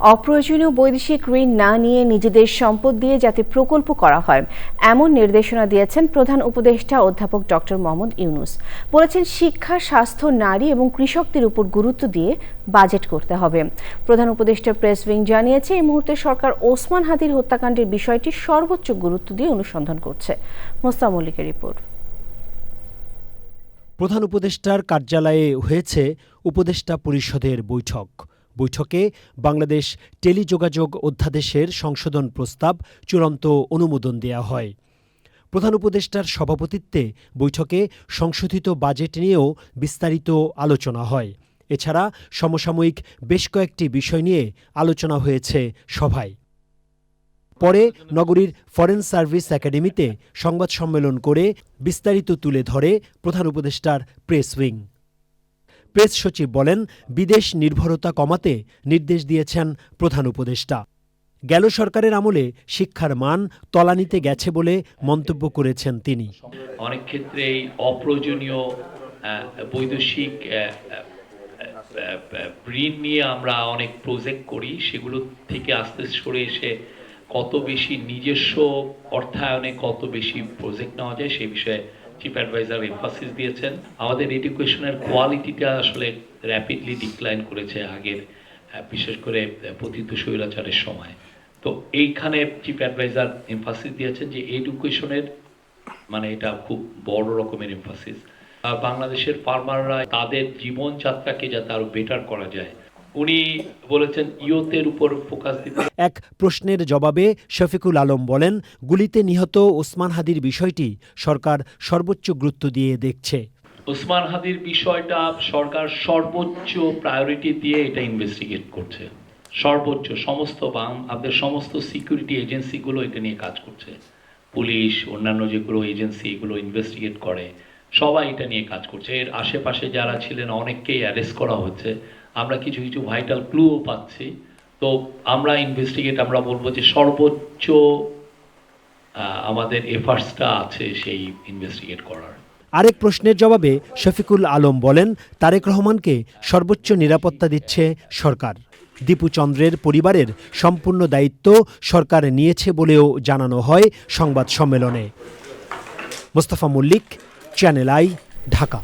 অপ্রয়োজনীয় বৈদেশিক ঋণ না নিয়ে নিজেদের সম্পদ দিয়ে যাতে প্রকল্প করা হয়, এমন নির্দেশনা দিয়েছেন প্রধান উপদেষ্টা অধ্যাপক ডক্টর মোহাম্মদ ইউনুস। বলেছেন, শিক্ষা, স্বাস্থ্য, নারী এবং কৃষকদের উপর গুরুত্ব দিয়ে বাজেট করতে হবে। প্রধান উপদেষ্টা প্রেস উইং জানিয়েছে, এই মুহূর্তে সরকার ওসমান হাদির হত্যাকাণ্ডের বিষয়টি সর্বোচ্চ গুরুত্ব দিয়ে অনুসন্ধান করছে। মোস্তাক মল্লিকের রিপোর্ট। প্রধান উপদেষ্টার কার্যালয়ে হয়েছে উপদেষ্টা পরিষদের বৈঠক। বৈঠকে বাংলাদেশ টেলিযোগাযোগ অধ্যাদেশের সংশোধন প্রস্তাব চূড়ান্ত অনুমোদন দেয়া হয়। প্রধান উপদেষ্টার সভাপতিত্বে বৈঠকে সংশোধিত বাজেট নিয়েও বিস্তারিত আলোচনা হয়। এছাড়া সমসাময়িক বেশ কয়েকটি বিষয় নিয়ে আলোচনা হয়েছে সভায়। পরে নগরীর ফরেন সার্ভিস একাডেমিতে সংবাদ সম্মেলন করে বিস্তারিত তুলে ধরে প্রধান উপদেষ্টার প্রেস উইং। প্রেস সচিব বলেন, বিদেশ নির্ভরতা কমাতে নির্দেশ দিয়েছেন প্রধান উপদেষ্টা। গেল সরকারের আমলে শিক্ষার মান তলানিতে গেছে বলে মন্তব্য করেছেন তিনি। অনেক ক্ষেত্রে এই অপ্রয়োজনীয় বৈদেশিক ঋণ নিয়ে আমরা অনেক প্রজেক্ট করি। সেগুলো থেকে আস্তে সরে এসে কত বেশি নিজস্ব অর্থায়নে কত বেশি প্রজেক্ট নেওয়া যায় সেই বিষয়ে চিফ অ্যাডভাইজার এমফাসিস দিয়েছেন। আমাদের এডুকেশনের কোয়ালিটিটা আসলে র্যাপিডলি ডিক্লাইন করেছে আগের বিশেষ করে পতিত স্বৈরাচারের সময়। তো এইখানে চিফ অ্যাডভাইজার এমফাসিস দিয়েছেন যে এডুকেশনের মানে এটা খুব বড় রকমের এমফাসিস আর বাংলাদেশের ফার্মাররা তাদের জীবনযাত্রাকে যাতে আরও বেটার করা যায় উনি বলেছেন ইয়তের উপর ফোকাস দিতে এক প্রশ্নের জবাবে শফিকুল আলম বলেন গুলিতে নিহত ওসমান হাদির বিষয়টি সরকার সর্বোচ্চ গুরুত্ব দিয়ে দেখছে। ওসমান হাদির বিষয়টা সরকার সর্বোচ্চ প্রায়োরিটি দিয়ে এটা ইনভেস্টিগেট করছে। সর্বোচ্চ সমস্ত বাম আমাদের সমস্ত সিকিউরিটি এজেন্সিগুলো এটা নিয়ে কাজ করছে। পুলিশ অন্যান্য যেগুলো এজেন্সি এগুলো ইনভেস্টিগেট করে সবাই এটা নিয়ে কাজ করছে। এর আশেপাশে যারা ছিলেন অনেককেই অ্যারেস্ট করা হচ্ছে। আমরা কিছু কিছু ভাইটাল ক্লুও পাচ্ছি। তো আমরা ইনভেস্টিগেট আমরা বলব যে সর্বোচ্চ আমাদের এফার্টসটা আছে সেই ইনভেস্টিগেট করার। আরেক প্রশ্নের জবাবে শফিকুল আলম বলেন, তারেক রহমানকে সর্বোচ্চ নিরাপত্তা দিচ্ছে সরকার। দীপু চন্দ্রের পরিবারের সম্পূর্ণ দায়িত্ব সরকার নিয়েছে বলেও জানানো হয় সংবাদ সম্মেলনে। Mostafa Mallik channel I Dhaka.